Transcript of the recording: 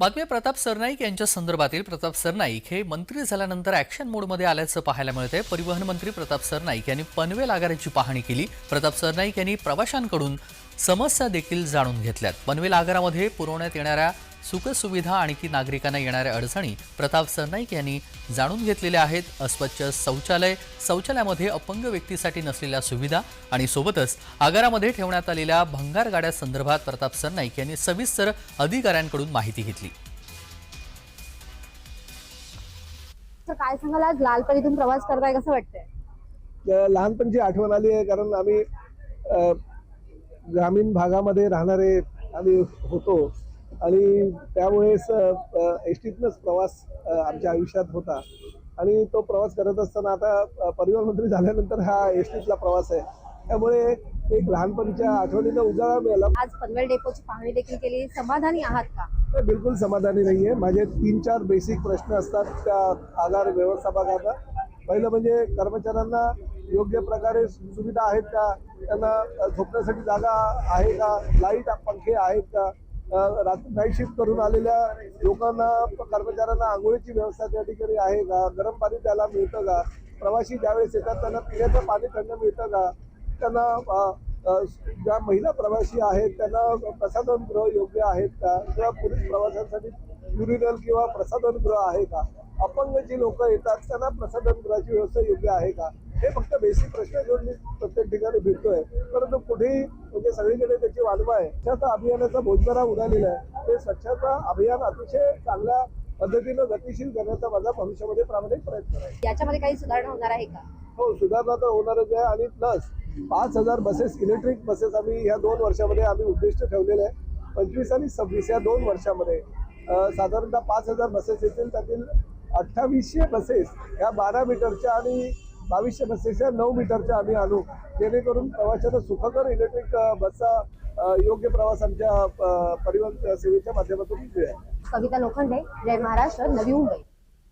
बातमी प्रताप सरनाईक यांच्या संदर्भातील. प्रताप सरनाईक हे मंत्री झाल्यानंतर ॲक्शन मोडमध्ये आल्याचं पाहायला मिळतंय. परिवहन मंत्री प्रताप सरनाईक यांनी पनवेल आगाराची पाहणी केली. प्रताप सरनाईक यांनी प्रवाशांकडून समस्या देखील जाणून घेतल्यात. पनवेल आगारामध्ये पुरवण्यात येणाऱ्या सुखसुविधा आणि ती नागरिकांना येणाऱ्या अडचणी प्रताप सरनाईक यांनी जाणून घेतलेल्या आहेत. अस्वच्छ शौचालय शौचालयामध्ये अपंग व्यक्तीसाठी नसलेल्या सुविधा आणि सोबतच आगारामध्ये ठेवण्यात आलेल्या भंगार गाड्या संदर्भात प्रताप सरनाईक यांनी सविस्तर अधिकाऱ्यांकडून माहिती घेतली. तर काय सांगाल आज? लालपरीतून प्रवास करताय कसं वाटतंय? लहानपणची आठवण आली आहे कारण आम्ही अ, ग्रामीण भागामध्ये राहणारे आम्ही होतो. आणि त्यामुळेच एस टीतनंच प्रवास आमच्या आयुष्यात होता. आणि तो प्रवास करत असताना आता परिवहन मंत्री झाल्यानंतर हा एस टीतला प्रवास आहे. त्यामुळे एक लहानपणीच्या आठवणीला उजाळा मिळाला. आज पनवेल डेपोची पाहणी देखील केली. समाधानी आहात का? बिलकुल समाधानी नाही आहे माझे तीन चार बेसिक प्रश्न असतात त्या आगार व्यवस्थापकाचा पहिलं म्हणजे कर्मचाऱ्यांना योग्य प्रकारे सुविधा आहेत का? त्यांना झोपण्यासाठी जागा आहे का? लाइट पंखे आहेत का? नाईट शिफ्ट करून आलेल्या लोकांना कर्मचाऱ्यांना आंघोळीची व्यवस्था त्या ठिकाणी आहे का? गरम पाणी त्याला मिळतं का? प्रवासी ज्यावेळेस येतात त्यांना पिण्याचं पाणी थंड मिळतं का? त्यांना ज्या महिला प्रवासी आहेत त्यांना प्रसाधनगृह योग्य आहेत का? किंवा पुरुष प्रवाशांसाठी युरिनल किंवा प्रसाधनगृह आहे का? अपंग जी लोक येतात त्यांना प्रसाधनगृहाची व्यवस्था योग्य आहे का? हे फक्त बेसिक प्रश्न घेऊन मी प्रत्येक ठिकाणी फिरतोय परंतु कुठेही म्हणजे सगळीकडे त्याची वाढवा आहे. स्वच्छता अभियानाचा बोजबारा उडालेला आहे. ते स्वच्छता अभियान अतिशय चांगल्या पद्धतीनं गतिशील करण्याचा माझा भविष्यामध्ये प्रामाणिक प्रयत्न आहे. याच्यामध्ये काही सुधारणा होणार आहे का? हो सुधारणा तर होणारच आहे आणि प्लस पाच हजार बसेस इलेक्ट्रिक बसेस आम्ही या दोन वर्षामध्ये आम्ही उद्दिष्ट ठेवलेलं आहे. पंचवीस आणि सव्वीस या दोन वर्षामध्ये. साधारणतः पाच हजार बसेस येतील. त्यातील अठ्ठावीसशे बसेस ह्या बारा मीटरच्या आणि बावीसशे बसेसच्या नऊ मीटरच्या आम्ही आणू जेणेकरून प्रवाशांना सुखकर इलेक्ट्रिक बसचा योग्य प्रवास आमच्या परिवहन सेवेच्या माध्यमातून मिळेल. कविता लोखंडे जय महाराष्ट्र नवी मुंबई.